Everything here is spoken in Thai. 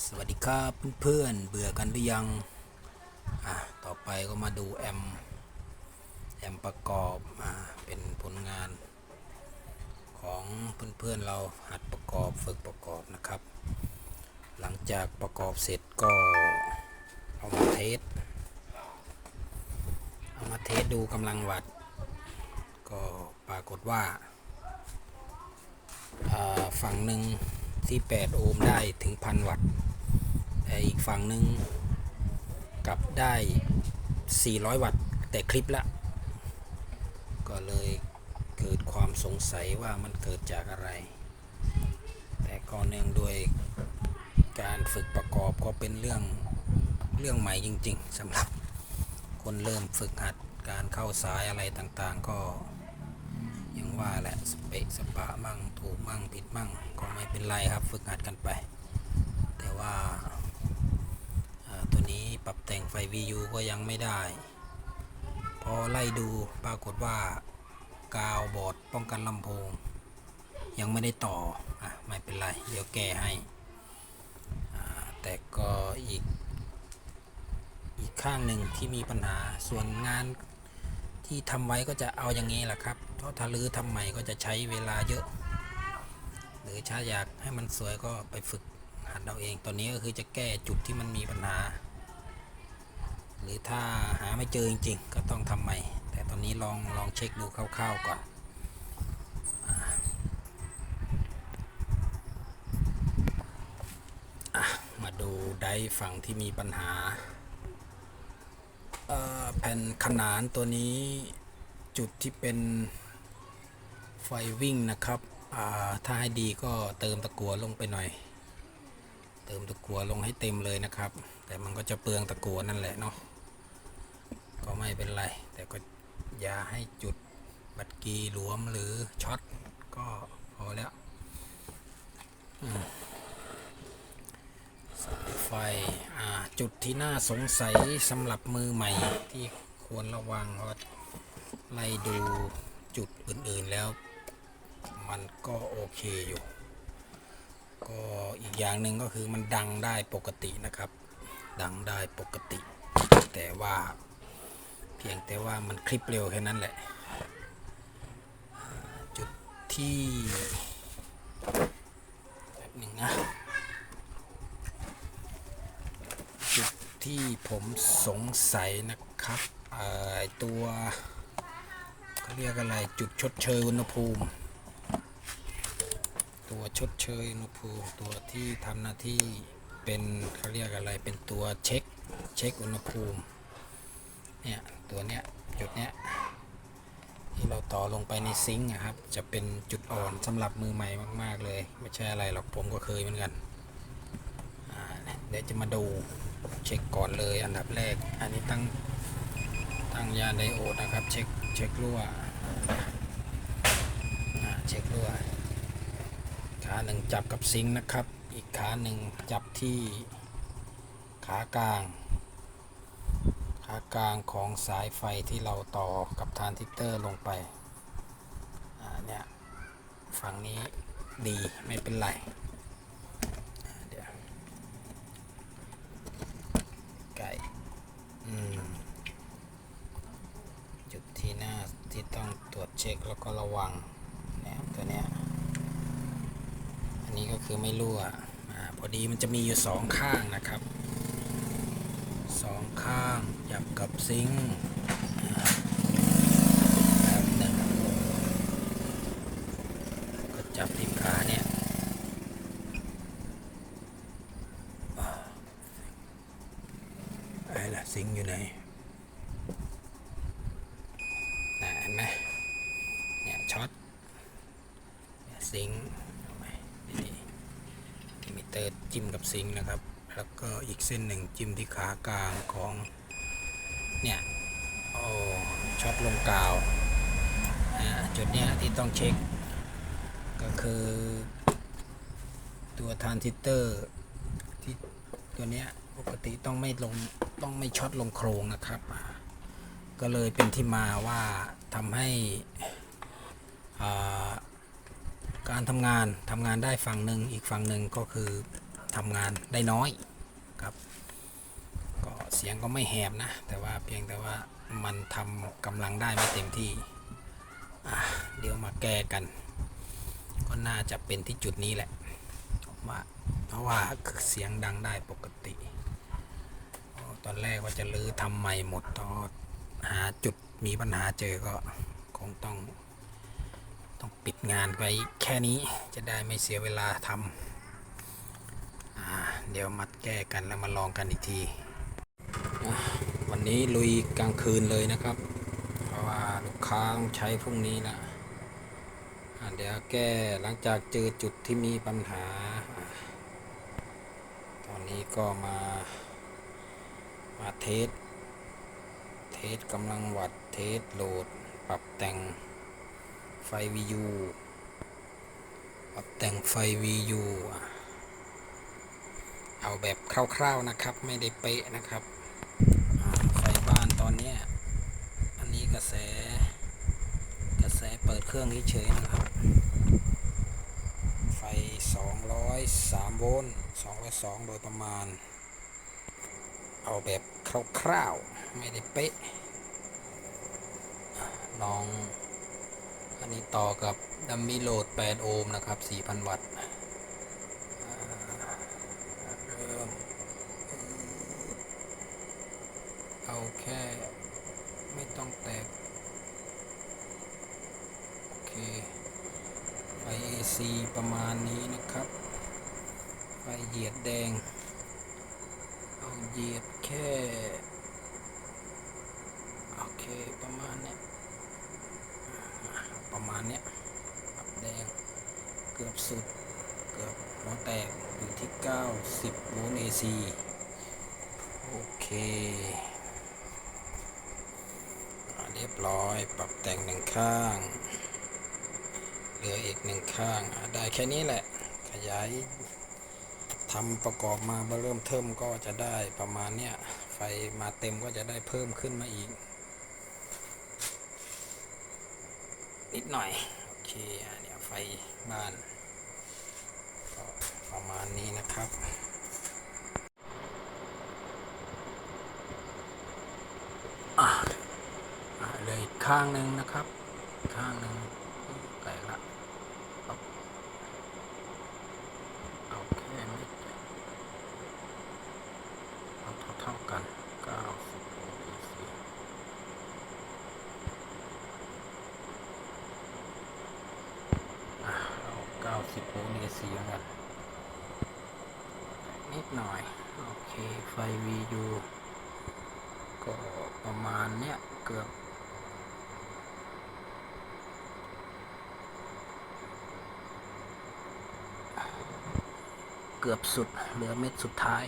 สวัสดีครับเพื่อนๆเบื่อกันหรือยัง อะ ต่อไปก็มาดูแอม แอมประกอบอ่าเป็นผลงาน ของเพื่อนๆเราหัดประกอบฝึกประกอบนะครับ หลังจากประกอบเสร็จก็เอามาเทส เอามาเทสดูกำลังวัด ก็ปรากฏว่าอ่าฝั่งหนึ่งที่ 8 โอห์มได้ถึงพันวัตต์ แต่อีกฝั่งหนึ่งกลับได้ 400 วัตต์ แต่คลิปละ ก็เลยเกิดความสงสัยว่ามันเกิดจากอะไร แต่ก็เนื่องด้วยการฝึกประกอบก็เป็นเรื่องเรื่องใหม่จริง ๆสำหรับคนเริ่มฝึกหัดการเข้าสายอะไรต่างๆ ก็ยังว่าแหละสเปะสปะมั่งถูกมั่งผิดมั่งก็ไม่เป็นไรครับฝึกหัดกันไป แต่ว่าอ่าตัวนี้ปรับแต่งไฟ VU ก็ยังไม่ได้ พอไล่ดูปรากฏว่ากาวบอร์ดป้องกันลำโพง ยังไม่ได้ต่ออะไม่เป็นไร เดี๋ยวแก้ให้ แต่ก็อีก อีกข้างหนึ่งที่มีปัญหาส่วนงานที่ทำไว้ก็จะเอาอย่างนี้แหละครับ เพราะถ้าลื้อทำใหม่ก็จะใช้เวลาเยอะ หรือถ้าอยากให้มันสวยก็ไปฝึกหัดเอาเองตอนนี้ก็คือจะแก้จุดที่มันมีปัญหา รือถ้าหาไม่เจอจริงๆ ก็ต้องทำใหม่ แต่ตอนนี้ลองลองเช็คดูคร่าวๆก่อนมาดูไดร์ฝั่งที่มีปัญหาแผ่นขนานตัวนี้จุดที่เป็นไฟวิ่งนะครับ ถ้าให้ดีก็เติมตะกัวลงไปหน่อย เติมตะกัวลงให้เต็มเลยนะครับ แต่มันก็จะเปลืองตะกัวนั่นแหละเนาะ ไม่เป็นไร แต่ก็อย่าให้จุดบัตรกีหลวมหรือช็อตก็พอแล้วสายไฟจุดที่น่าสงสัยสำหรับมือใหม่ที่ควรระวังก็ไล่ดูจุดอื่นๆแล้ว มันก็โอเคอยู่ ก็อีกอย่างหนึ่งก็คือมันดังได้ปกตินะครับ ดังได้ปกติ แต่ว่า พียงแต่ว่ามันคลิปเร็วแค่นั้นแหละ จุดที่แบบหนึ่งนะ จุดที่ผมสงสัยนะครับตัวเขาเรียกอะไรจุดชดเชยอุณหภูมิ ตัวชดเชยอุณหภูมิ ตัวที่ทำหน้าที่เป็นเขาเรียกอะไรเป็นตัวเช็คเช็คอุณหภูมิเนี่ย ตัวเนี้ยจุดเนี้ยที่เราต่อลงไปในซิงค์อะครับ จะเป็นจุดอ่อนสำหรับมือใหม่มาก ๆ เลย ไม่ใช่อะไรหรอกผมก็เคยเหมือนกันเดี๋ยวจะมาดูเช็คก่อนเลยอันดับแรก อันนี้ตั้งตั้งยาไดโอดนะครับ เช็คเช็ครั่วเช็ครั่วขาหนึ่งจับกับซิงค์นะครับ อีกขาหนึ่งจับที่ขากลาง ขากางของสายไฟที่เราต่อกับทรานซิสเตอร์ลงไปเนี่ยฝั่งนี้ดีไม่เป็นไรเดี๋ยวไก่จุดที่หน้าที่ต้องตรวจเช็คแล้วก็ระวังเนี่ยตัวเนี้ยอันนี้ก็คือไม่รั่วอพอดีมันจะมีอยู่สองข้างนะครับ สองข้างจับกับซิงค์นะครับแบบหนึ่งก็จับที่ขาเนี่ยไอ้ล่ะซิงค์อยู่ไหนน่ะเห็นไหมเนี่ยช็อตซิงค์เอาไมนี่มิเตอร์จิ้มกับซิงค์นะครับ แล้วก็อีกเส้นหนึ่งจิ้มที่ขากลางของเนี่ยโอ้ช็อตลงกาวจุดเนี้ยที่ต้องเช็ค ก็คือตัวทรานซิสเตอร์ที่ตัวเนี้ยปกติต้องไม่ลงต้องไม่ช็อตลงโครงนะครับ ก็เลยเป็นที่มาว่าทำให้การทำงานทำงานได้ฝั่งหนึ่งอีกฝั่งหนึ่งก็คือ ทำงานได้น้อยครับก็เสียงก็ไม่แหบนะ แต่ว่าเพียงแต่ว่ามันทำกำลังได้ไม่เต็มที่เดี๋ยวมาแก้กัน ก็น่าจะเป็นที่จุดนี้แหละว่าเพราะว่าเสียงดังได้ปกติ ตอนแรกว่าจะรื้อทำใหม่หมดตอนหาจุดมีปัญหาเจอก็คงต้องต้องปิดงานไว้แค่นี้จะได้ไม่เสียเวลาทำอ่า เดี๋ยวมัดแก้กันแล้วมาลองกันอีกที วันนี้ลุยกลางคืนเลยนะครับ เพราะว่าลูกค้าต้องใช้พรุ่งนี้นะอะเดี๋ยวแก้หลังจากเจอจุดที่มีปัญหา ตอนนี้ก็มามาเทส เทสกำลังวัดเทสโหลด ปรับแต่งไฟ VU ปรับแต่งไฟ VU อะ เอาแบบคร่าวๆนะครับ ไม่ได้เป๊ะนะครับไฟบ้านตอนนี้อันนี้กระแส กระแสเปิดเครื่องเฉยๆนะครับ ไฟ 203 โวลต์202 โดยประมาณ เอาแบบคร่าวๆ ไม่ได้เป๊ะอะลองอันนี้ต่อกับดัมมี่โหลด 8 โอห์มนะครับ 4,000 วัตต์อ่าเริ่ม เอาแค่ไม่ต้องแตก โอเค ไฟ AC ประมาณนี้นะครับ ไฟเหยียดแดง เอาเหยียดแค่ โอเค ประมาณเนี้ยประมาณเนี้ยแดง เกือบสุด เกือบหัวแตกอยู่ที่ 90โวลต์ AC โอเค รียบร้อย ปรับแต่งหนึ่งข้าง เหลืออีกหนึ่งข้าง ได้แค่นี้แหละ ขยายทำประกอบมาเริ่มเทิมก็จะได้ประมาณเนี้ย ไฟมาเต็มก็จะได้เพิ่มขึ้นมาอีก นิดหน่อย โอเคอะเดี๋ยวไฟบ้าน ก็ประมาณนี้นะครับอะ เหลยข้างหนึ่งนะครับ ข้างหนึ่งแตกละเอาแค่ไม่แตกเอาเท่าๆกัน90โวลต์ AC อะเอา90โวลต์ AC แล้วกันนิดหน่อย โอเค ไฟ VU ก็ประมาณเนี้ย เกือบ เกือบสุด เหลือเม็ดสุดท้าย